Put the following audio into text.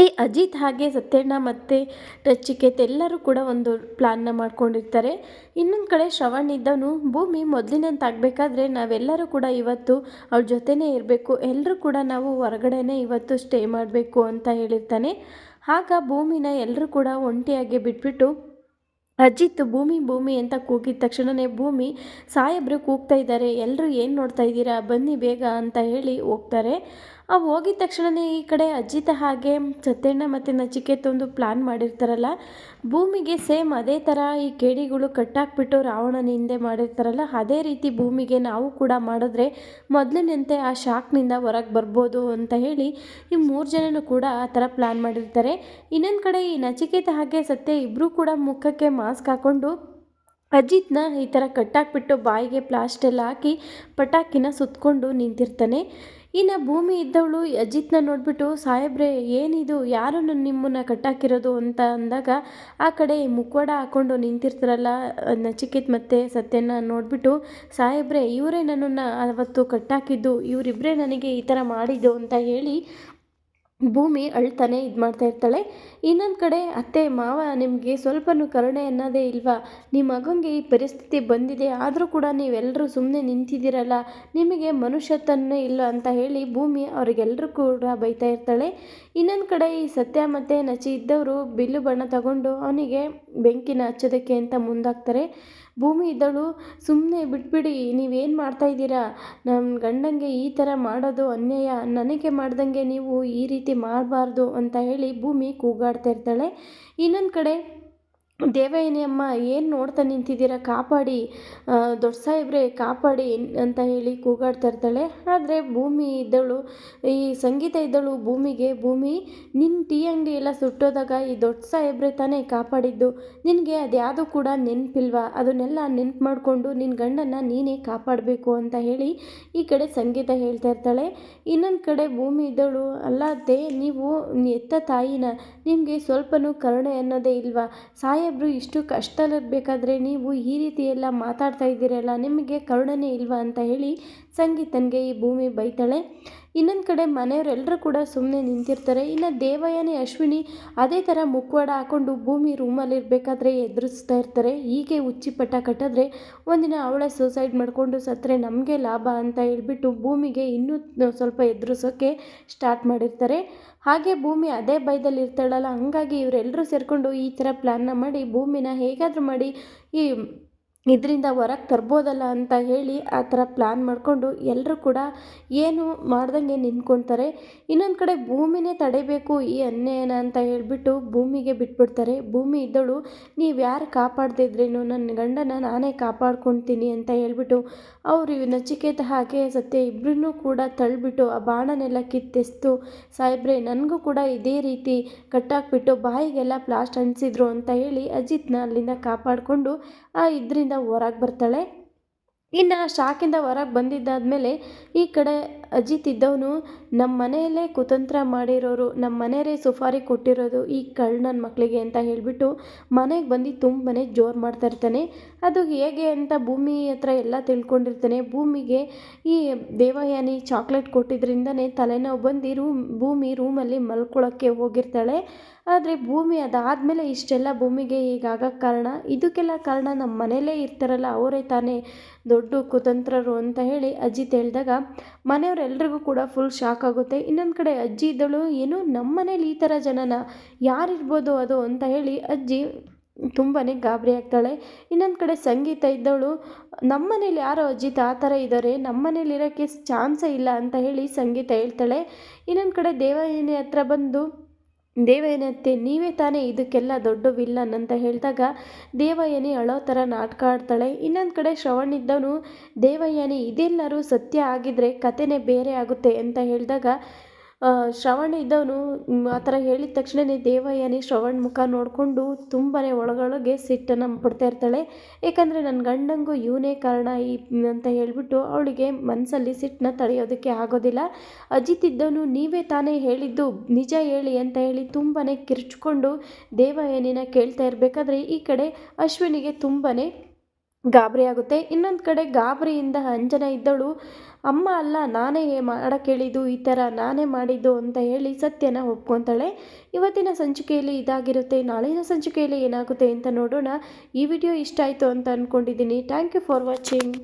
ಈ ಅಜಿತ್ ಹಾಗೆ ಸತ್ಯಣ್ಣ ಮತ್ತು ನಚಿಕೇತ್ ಎಲ್ಲರೂ ಕೂಡ ಒಂದು ಪ್ಲ್ಯಾನ್ನ ಮಾಡ್ಕೊಂಡಿರ್ತಾರೆ. ಇನ್ನೊಂದು ಕಡೆ ಶ್ರವಣ್ ಇದ್ದವನು, ಭೂಮಿ ಮೊದಲಿನಂತ ಆಗಬೇಕಾದ್ರೆ ನಾವೆಲ್ಲರೂ ಕೂಡ ಇವತ್ತು ಅವ್ರ ಜೊತೆನೇ ಇರಬೇಕು ಎಲ್ಲರೂ ಕೂಡ ನಾವು ಹೊರಗಡೆನೇ ಇವತ್ತು ಸ್ಟೇ ಮಾಡಬೇಕು ಅಂತ ಹೇಳಿರ್ತಾನೆ. ಆಗ ಭೂಮಿನ ಎಲ್ಲರೂ ಕೂಡ ಒಂಟಿಯಾಗಿ ಬಿಟ್ಬಿಟ್ಟು, ಅಜಿತ್ ಭೂಮಿ ಭೂಮಿ ಅಂತ ಕೂಗಿದ ತಕ್ಷಣವೇ ಭೂಮಿ ಸಾಹೇಬ್ರು ಕೂಗ್ತಾ ಇದ್ದಾರೆ ಎಲ್ಲರೂ ಏನು ನೋಡ್ತಾ ಇದ್ದೀರಾ, ಬನ್ನಿ ಬೇಗ ಅಂತ ಹೇಳಿ ಹೋಗ್ತಾರೆ. ಆ ಹೋಗಿದ ತಕ್ಷಣವೇ ಈ ಕಡೆ ಅಜ್ಜಿತ ಹಾಗೆ ಸತ್ಯಣ್ಣ ಮತ್ತು ನಚಿಕೇತ ಒಂದು ಪ್ಲ್ಯಾನ್ ಮಾಡಿರ್ತಾರಲ್ಲ. ಭೂಮಿಗೆ ಸೇಮ್ ಅದೇ ಥರ ಈ ಕೇಡಿಗಳು ಕಟ್ಟಾಕ್ಬಿಟ್ಟು ರಾವಣನ ಹಿಂದೆ ಮಾಡಿರ್ತಾರಲ್ಲ, ಅದೇ ರೀತಿ ಭೂಮಿಗೆ ನಾವು ಕೂಡ ಮಾಡಿದ್ರೆ ಮೊದಲಿನಂತೆ ಆ ಶಾಕ್ನಿಂದ ಹೊರಗೆ ಬರ್ಬೋದು ಅಂತ ಹೇಳಿ ಈ ಮೂರು ಜನನೂ ಕೂಡ ಆ ಥರ ಪ್ಲ್ಯಾನ್ ಮಾಡಿರ್ತಾರೆ. ಇನ್ನೊಂದು ಕಡೆ ಈ ನಚಿಕೇತ ಹಾಗೆ ಸತ್ಯ ಇಬ್ಬರೂ ಕೂಡ ಮುಖಕ್ಕೆ ಮಾಸ್ಕ್ ಹಾಕ್ಕೊಂಡು ಅಜಿತ್ನ ಈ ಥರ ಕಟ್ಟಾಕ್ಬಿಟ್ಟು ಬಾಯಿಗೆ ಪ್ಲಾಸ್ಟೆಲ್ಲ ಹಾಕಿ ಪಟಾಕಿನ ಸುತ್ತಕೊಂಡು ನಿಂತಿರ್ತಾನೆ. ಇನ್ನು ಭೂಮಿ ಇದ್ದವಳು ಅಜಿತ್ನ ನೋಡಿಬಿಟ್ಟು, ಸಾಹೇಬ್ರೆ, ಏನಿದು? ಯಾರು ನನ್ನ ನಿಮ್ಮನ್ನು ಕಟ್ಟಾಕಿರೋದು? ಅಂತ ಅಂದಾಗ, ಆ ಕಡೆ ಮುಖವಾಡ ಹಾಕ್ಕೊಂಡು ನಿಂತಿರ್ತಾರಲ್ಲ, ನಚಿಕೇತ್ ಮತ್ತು ಸತ್ಯನ ನೋಡಿಬಿಟ್ಟು, ಸಾಹೇಬ್ರೆ, ಇವರೇ ನನ್ನನ್ನು ಅವತ್ತು ಕಟ್ಟಾಕಿದ್ದು ಇವರಿಬ್ಬರೇ ನನಗೆ ಈ ಥರ ಮಾಡಿದ್ದು ಅಂತ ಹೇಳಿ ಭೂಮಿ ಅಳ್ತಾನೆ ಇದು ಮಾಡ್ತಾ ಇರ್ತಾಳೆ. ಇನ್ನೊಂದು ಕಡೆ, ಅತ್ತೆ, ಮಾವ, ನಿಮಗೆ ಸ್ವಲ್ಪನೂ ಕರುಣೆ ಅನ್ನೋದೇ ಇಲ್ವಾ? ನಿಮ್ಮ ಮಗನಿಗೆ ಈ ಪರಿಸ್ಥಿತಿ ಬಂದಿದೆ. ಆದರೂ ಕೂಡ ನೀವೆಲ್ಲರೂ ಸುಮ್ಮನೆ ನಿಂತಿದ್ದೀರಲ್ಲ. ನಿಮಗೆ ಮನುಷ್ಯತನೇ ಇಲ್ಲ ಅಂತ ಹೇಳಿ ಭೂಮಿ ಅವ್ರಿಗೆಲ್ಲರೂ ಕೂಡ ಬೈತಾ ಇರ್ತಾಳೆ. ಇನ್ನೊಂದು ಕಡೆ ಈ ಸತ್ಯ ಮತ್ತು ನಚಿ ಇದ್ದವರು ಬಿಲ್ಲು ಬಣ್ಣ ತಗೊಂಡು ಅವನಿಗೆ ಬೆಂಕಿನ ಹಚ್ಚೋದಕ್ಕೆ ಅಂತ ಮುಂದಾಗ್ತಾರೆ. ಭೂಮಿ ಇದ್ದಳು. ಸುಮ್ಮನೆ ಬಿಟ್ಬಿಡಿ, ನೀವೇನು ಮಾಡ್ತಾ ಇದ್ದೀರಾ? ನಮ್ಮ ಗಂಡಂಗೆ ಈ ಥರ ಮಾಡೋದು ಅನ್ಯಾಯ. ನನಗೆ ಮಾಡ್ದಂಗೆ ನೀವು ಈ ರೀತಿ ಮಾಡಬಾರ್ದು ಅಂತ ಹೇಳಿ ಭೂಮಿ ಕೂಗಾಡ್ತಾ ಇರ್ತಾಳೆ. ಇನ್ನೊಂದು ಕಡೆ ದೇವಯಾನಿ ಅಮ್ಮ ಏನು ನೋಡ್ತಾ ನಿಂತಿದ್ದೀರ? ಕಾಪಾಡಿ. ದೊಡ್ಡ ಸಾಹೇಬ್ರೆ, ಕಾಪಾಡಿ ಅಂತ ಹೇಳಿ ಕೂಗಾಡ್ತಾ ಇರ್ತಾಳೆ. ಆದರೆ ಭೂಮಿ ಇದ್ದಳು, ಈ ಸಂಗೀತ ಇದ್ದಳು ಭೂಮಿಗೆ. ಭೂಮಿ ನಿನ್ನ ಟೀ ಅಂಗಡಿ ಎಲ್ಲ ಸುಟ್ಟೋದಾಗ ಈ ದೊಡ್ಡ ಸಾಹೇಬ್ರೆ ತಾನೇ ಕಾಪಾಡಿದ್ದು. ನಿನಗೆ ಅದ್ಯಾವುದು ಕೂಡ ನೆನಪಿಲ್ವಾ? ಅದನ್ನೆಲ್ಲ ನೆನ್ಪು ಮಾಡಿಕೊಂಡು ನಿನ್ನ ಗಂಡನ ನೀನೇ ಕಾಪಾಡಬೇಕು ಅಂತ ಹೇಳಿ ಈ ಕಡೆ ಸಂಗೀತ ಹೇಳ್ತಾ ಇರ್ತಾಳೆ. ಇನ್ನೊಂದು ಕಡೆ ಭೂಮಿ ಇದ್ದಳು, ಅಲ್ಲದೆ ನೀವು ಎತ್ತ ತಾಯಿನ, ನಿಮಗೆ ಸ್ವಲ್ಪನೂ ಕರುಣೆ ಅನ್ನೋದೇ ಇಲ್ವಾ? ಸಾಯ ಸಾಹೇಬರು ಇಷ್ಟು ಕಷ್ಟದಲ್ಲಿರಬೇಕಾದ್ರೆ ನೀವು ಈ ರೀತಿ ಎಲ್ಲ ಮಾತಾಡ್ತಾ ಇದ್ದೀರಲ್ಲ, ನಿಮಗೆ ಕರುಣನೇ ಇಲ್ವಾ ಅಂತ ಹೇಳಿ ಸಂಗೀತನಿಗೆ ಈ ಭೂಮಿ ಬೈತಾಳೆ. ಇನ್ನೊಂದು ಕಡೆ ಮನೆಯವರೆಲ್ಲರೂ ಕೂಡ ಸುಮ್ಮನೆ ನಿಂತಿರ್ತಾರೆ. ಇನ್ನು ದೇವಯಾನಿ ಅಶ್ವಿನಿ ಅದೇ ಥರ ಮುಖವಾಡ ಹಾಕ್ಕೊಂಡು ಭೂಮಿ ರೂಮಲ್ಲಿ ಇರಬೇಕಾದ್ರೆ ಎದುರಿಸ್ತಾ ಇರ್ತಾರೆ. ಹೀಗೆ ಹುಚ್ಚಿ ಪಟ್ಟ ಕಟ್ಟಿದ್ರೆ ಒಂದಿನ ಅವಳೇ ಸೂಸೈಡ್ ಮಾಡಿಕೊಂಡು ಸತ್ತರೆ ನಮಗೆ ಲಾಭ ಅಂತ ಹೇಳ್ಬಿಟ್ಟು ಭೂಮಿಗೆ ಇನ್ನೂ ಸ್ವಲ್ಪ ಎದುರಿಸೋಕ್ಕೆ ಸ್ಟಾರ್ಟ್ ಮಾಡಿರ್ತಾರೆ. ಹಾಗೆ ಭೂಮಿ ಅದೇ ಭಯದಲ್ಲಿ ಇರ್ತಾಳಲ್ಲ, ಹಂಗಾಗಿ ಇವರೆಲ್ಲರೂ ಸೇರಿಕೊಂಡು ಈ ಥರ ಪ್ಲ್ಯಾನ್ನ ಮಾಡಿ ಭೂಮಿನ ಹೇಗಾದರೂ ಮಾಡಿ ಈ ಇದರಿಂದ ಹೊರಗೆ ತರ್ಬೋದಲ್ಲ ಅಂತ ಹೇಳಿ ಆ ಥರ ಪ್ಲ್ಯಾನ್ ಮಾಡಿಕೊಂಡು ಎಲ್ಲರೂ ಕೂಡ ಏನು ಮಾಡ್ದಂಗೆ ನಿಂತ್ಕೊತಾರೆ. ಇನ್ನೊಂದು ಕಡೆ ಭೂಮಿನೇ ತಡೆಯಬೇಕು ಈ ಅನ್ಯಾಯನ ಅಂತ ಹೇಳಿಬಿಟ್ಟು ಭೂಮಿಗೆ ಬಿಟ್ಬಿಡ್ತಾರೆ. ಭೂಮಿ ಇದ್ದಳು, ನೀವು ಯಾರು ಕಾಪಾಡ್ದಿದ್ರೇನು ನನ್ನ ಗಂಡನ ನಾನೇ ಕಾಪಾಡ್ಕೊತೀನಿ ಅಂತ ಹೇಳಿಬಿಟ್ಟು ಅವರು ನಚಿಕೇತ ಹಾಗೆ ಸತ್ಯ ಇಬ್ಬರನ್ನೂ ಕೂಡ ತಳ್ಳಿಬಿಟ್ಟು ಆ ಬಾಣನೆಲ್ಲ ಕಿತ್ತೆಸ್ತು. ಸಾಹೇಬ್ರೆ, ನನಗೂ ಕೂಡ ಇದೇ ರೀತಿ ಕಟ್ಟಾಕ್ಬಿಟ್ಟು ಬಾಯಿಗೆಲ್ಲ ಪ್ಲಾಸ್ಟ್ ಅಂಟಿಸಿದ್ರು ಅಂತ ಹೇಳಿ ಅಜಿತ್ನ ಅಲ್ಲಿಂದ ಕಾಪಾಡಿಕೊಂಡು ಆ ಇದರಿಂದ ಹೊರಗೆ ಬರ್ತಾಳೆ. ಇನ್ನು ಶಾಕಿಂದ ಹೊರಗೆ ಬಂದಿದ್ದಾದಮೇಲೆ ಈ ಕಡೆ ಅಜಿತ್ ಇದ್ದವನು ನಮ್ಮ ಮನೆಯಲ್ಲೇ ಕುತಂತ್ರ ಮಾಡಿರೋರು ನಮ್ಮ ಮನೆಯವರೇ ಸುಫಾರಿ ಕೊಟ್ಟಿರೋದು ಈ ಕಳ್ಳನ ಮಕ್ಕಳಿಗೆ ಅಂತ ಹೇಳಿಬಿಟ್ಟು ಮನೆಗೆ ಬಂದು ತುಂಬನೇ ಜೋರು ಮಾಡ್ತಾ ಇರ್ತಾನೆ. ಅದು ಹೇಗೆ ಅಂತ ಭೂಮಿ ಹತ್ರ ಎಲ್ಲ ತಿಳ್ಕೊಂಡಿರ್ತಾನೆ. ಭೂಮಿಗೆ ಈ ದೇವಯಾನಿ ಚಾಕ್ಲೇಟ್ ಕೊಟ್ಟಿದ್ರಿಂದನೇ ತಲೆನೋವು ಬಂದು ರೂಮ್, ಭೂಮಿ ರೂಮಲ್ಲಿ ಮಲ್ಕೊಳ್ಳೋಕ್ಕೆ ಹೋಗಿರ್ತಾಳೆ. ಆದರೆ ಭೂಮಿ ಅದಾದಮೇಲೆ ಇಷ್ಟೆಲ್ಲ ಭೂಮಿಗೆ ಹೀಗಾಗಕ್ಕೆ ಕಾರಣ, ಇದಕ್ಕೆಲ್ಲ ಕಾರಣ ನಮ್ಮ ಮನೆಯಲ್ಲೇ ಇರ್ತಾರಲ್ಲ, ಅವರೇ ತಾನೇ ದೊಡ್ಡ ಕುತಂತ್ರರು ಅಂತ ಹೇಳಿ ಅಜ್ಜಿ ತೇಳಿದಾಗ ಮನೆಯವರೆಲ್ರಿಗೂ ಕೂಡ ಫುಲ್ ಶಾಕ್ ಆಗುತ್ತೆ. ಇನ್ನೊಂದು ಕಡೆ ಅಜ್ಜಿ ಇದ್ದಳು, ಏನು ನಮ್ಮ ಮನೇಲಿ ಈ ಥರ ಜನನ, ಯಾರಿರ್ಬೋದು ಅದು ಅಂತ ಹೇಳಿ ಅಜ್ಜಿ ತುಂಬಾ ಗಾಬರಿ ಆಗ್ತಾಳೆ. ಇನ್ನೊಂದು ಕಡೆ ಸಂಗೀತ ಇದ್ದವಳು ನಮ್ಮ ಮನೇಲಿ ಯಾರೋ ಅಜ್ಜಿತ್ ಆ ಥರ ಇದ್ದಾರೆ ನಮ್ಮ ಮನೇಲಿ ಇರೋಕ್ಕೆ ಚಾನ್ಸೇ ಇಲ್ಲ ಅಂತ ಹೇಳಿ ಸಂಗೀತ ಹೇಳ್ತಾಳೆ. ಇನ್ನೊಂದು ಕಡೆ ದೇವಯಾನಿ ಹತ್ರ ಬಂದು ದೇವಯಾನತ್ತೆ ನೀವೇ ತಾನೇ ಇದಕ್ಕೆಲ್ಲ ದೊಡ್ಡ ವಿಲ್ಲನ್ ಅಂತ ಹೇಳಿದಾಗ ದೇವಯಾನಿ ಅಳೋ ಥರ ನಾಟಕ ಆಡ್ತಾಳೆ ಇನ್ನೊಂದು ಕಡೆ ಶ್ರವಣಿದ್ದವನು ದೇವಯಾನಿ ಇದೆಲ್ಲರೂ ಸತ್ಯ ಆಗಿದ್ರೆ ಕತೆನೇ ಬೇರೆ ಆಗುತ್ತೆ ಅಂತ ಹೇಳಿದಾಗ ಶ್ರವಣ್ ಇದ್ದವನು ಆ ಥರ ಹೇಳಿದ ತಕ್ಷಣವೇ ದೇವಯಾನಿ ಶ್ರವಣ್ ಮುಖ ನೋಡಿಕೊಂಡು ತುಂಬಾ ಒಳಗೊಳಗೆ ಸಿಟ್ಟನ್ನು ಪಡ್ತಾ ಇರ್ತಾಳೆ. ಏಕೆಂದರೆ ನನ್ನ ಗಂಡಂಗೂ ಇವನೇ ಕಾರಣ ಈ, ಅಂತ ಹೇಳಿಬಿಟ್ಟು ಅವಳಿಗೆ ಮನಸ್ಸಲ್ಲಿ ಸಿಟ್ಟನ್ನ ತಡೆಯೋದಕ್ಕೆ ಆಗೋದಿಲ್ಲ. ಅಜಿತ್ ಇದ್ದವನು, ನೀವೇ ತಾನೇ ಹೇಳಿದ್ದು ನಿಜ ಹೇಳಿ ಅಂತ ಹೇಳಿ ತುಂಬಾ ಕಿರ್ಚ್ಕೊಂಡು ದೇವಯಾನಿನ ಕೇಳ್ತಾ ಇರಬೇಕಾದ್ರೆ ಈ ಕಡೆ ಅಶ್ವಿನಿಗೆ ತುಂಬಾ ಗಾಬರಿ ಆಗುತ್ತೆ. ಇನ್ನೊಂದು ಕಡೆ ಗಾಬರಿಯಿಂದ ಅಂಜನ ಇದ್ದವಳು ಅಮ್ಮ ಅಲ್ಲ, ನಾನೇ ಮಾಡಕ್ಕೆ ಹೇಳಿದ್ದು ಈ ಥರ ನಾನೇ ಮಾಡಿದ್ದು ಅಂತ ಹೇಳಿ ಸತ್ಯನ ಒಪ್ಕೊತಾಳೆ. ಇವತ್ತಿನ ಸಂಚಿಕೆಯಲ್ಲಿ ಇದಾಗಿರುತ್ತೆ, ನಾಳಿನ ಸಂಚಿಕೆಯಲ್ಲಿ ಏನಾಗುತ್ತೆ ಅಂತ ನೋಡೋಣ. ಈ ವಿಡಿಯೋ ಇಷ್ಟ ಆಯಿತು ಅಂತ ಅಂದ್ಕೊಂಡಿದ್ದೀನಿ ಥ್ಯಾಂಕ್ ಯು ಫಾರ್ ವಾಚಿಂಗ್.